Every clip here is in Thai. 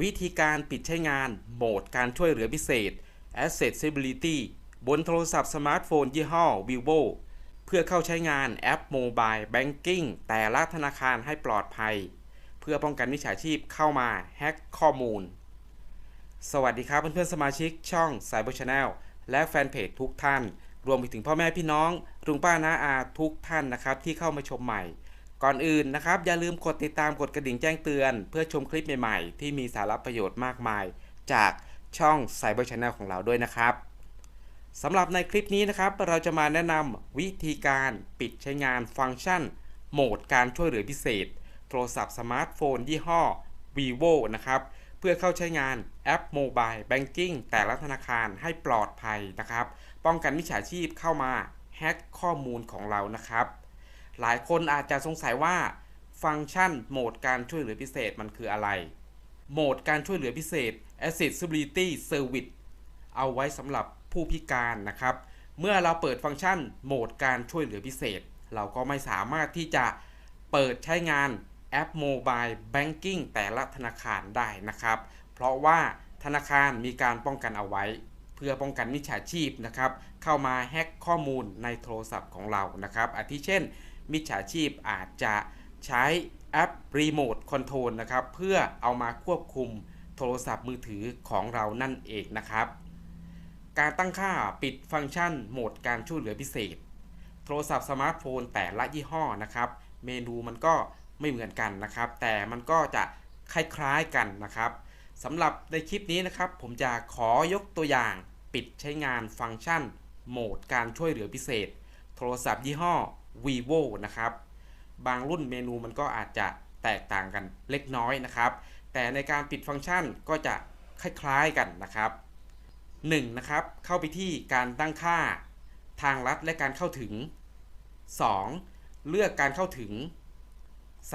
วิธีการปิดใช้งานโหมดการช่วยเหลือพิเศษ Accessibility บนโทรศัพท์สมาร์ทโฟนยี่ห้อ vivo เพื่อเข้าใช้งานแอป Mobile Banking แต่ละธนาคารให้ปลอดภัย เพื่อป้องกันมิจฉาชีพเข้ามาแฮ็กข้อมูล สวัสดีครับเพื่อนๆสมาชิกช่อง Cyber Channel และแฟนเพจทุกท่าน รวมไปถึงพ่อแม่พี่น้องลุงป้าน้าอาทุกท่านนะครับที่เข้ามาชมใหม่ ก่อนอื่นนะครับ อย่าลืมกดติดตามกดกระดิ่งแจ้งเตือน เพื่อชมคลิปใหม่ๆ ที่มีสาระประโยชน์มากมาย จากช่อง Cyber Channel ของเราด้วยนะครับสำหรับในคลิปนี้นะครับ เราจะมาแนะนำวิธีการปิดใช้งานฟังก์ชัน โหมดการช่วยเหลือพิเศษ โทรศัพท์สมาร์ทโฟน ยี่ห้อ vivo นะครับ เพื่อเข้าใช้งานแอป Mobile Banking แต่ละธนาคารให้ปลอดภัยนะครับ ป้องกันมิจฉาชีพเข้ามาแฮ็กข้อมูลของเรานะครับ หลายคนอาจจะสงสัยว่าฟังก์ชันโหมดการช่วยเหลือพิเศษมันคืออะไร โหมดการช่วยเหลือพิเศษ Accessibility Service เอาไว้สำหรับผู้พิการนะครับ เมื่อเราเปิดฟังก์ชันโหมดการช่วยเหลือพิเศษ เราก็ไม่สามารถที่จะเปิดใช้งานแอป Mobile Banking แต่ละธนาคารได้นะครับ เพราะว่าธนาคารมีการป้องกันเอาไว้ เพื่อป้องกันมิจฉาชีพนะครับ เข้ามาแฮ็กข้อมูลในโทรศัพท์ของเรานะครับ อาทิเช่น มิจฉาชีพอาจจะใช้แอป Remote Control นะครับเพื่อเอามาควบคุมโทรศัพท์มือถือของเรานั่นเองนะครับ การตั้งค่าปิดฟังก์ชันโหมดการช่วยเหลือพิเศษ โทรศัพท์สมาร์ทโฟนแต่ละยี่ห้อนะครับ เมนูมันก็ไม่เหมือนกันนะครับ แต่มันก็จะคล้ายๆกันนะครับสำหรับในคลิปนี้นะครับ ผมจะขอยกตัวอย่างปิดใช้งานฟังก์ชันโหมดการช่วยเหลือพิเศษ โทรศัพท์ยี่ห้อ vivo นะครับ บางรุ่นเมนูมันก็อาจจะแตกต่างกันเล็กน้อยนะครับ แต่ในการปิดฟังก์ชันก็จะคล้ายๆกันนะครับ 1. นะครับ เข้าไปที่การตั้งค่าทางลัดและการเข้าถึง 2. เลือกการเข้าถึง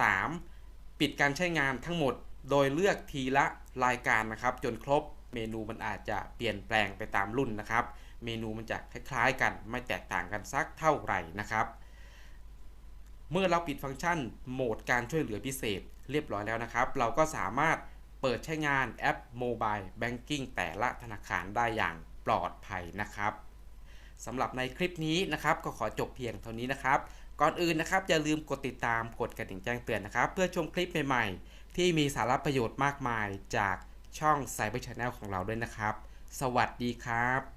3. ปิดการใช้งานทั้งหมด โดยเลือกทีละรายการนะครับ จนครบเมนูมันอาจจะเปลี่ยนแปลงไปตามรุ่นนะครับ เมนูมันจะคล้ายๆกันไม่แตกต่างกันสักเท่าไหร่นะครับ เมื่อเราปิดฟังก์ชันโหมดการช่วยเหลือพิเศษ เรียบร้อยแล้วนะครับ เราก็สามารถเปิดใช้งานแอป Mobile Banking แต่ละธนาคารได้อย่างปลอดภัยนะครับสำหรับในคลิปนี้นะครับ ก็ขอจบเพียงเท่านี้นะครับ ก่อนอื่นนะครับ อย่าลืมกดติดตามกดกระดิ่งแจ้งเตือนนะครับ เพื่อชมคลิปใหม่ๆ ที่มีสาระประโยชน์มากมายจากช่อง Cyber Channel ของเราด้วยนะครับ สวัสดีครับ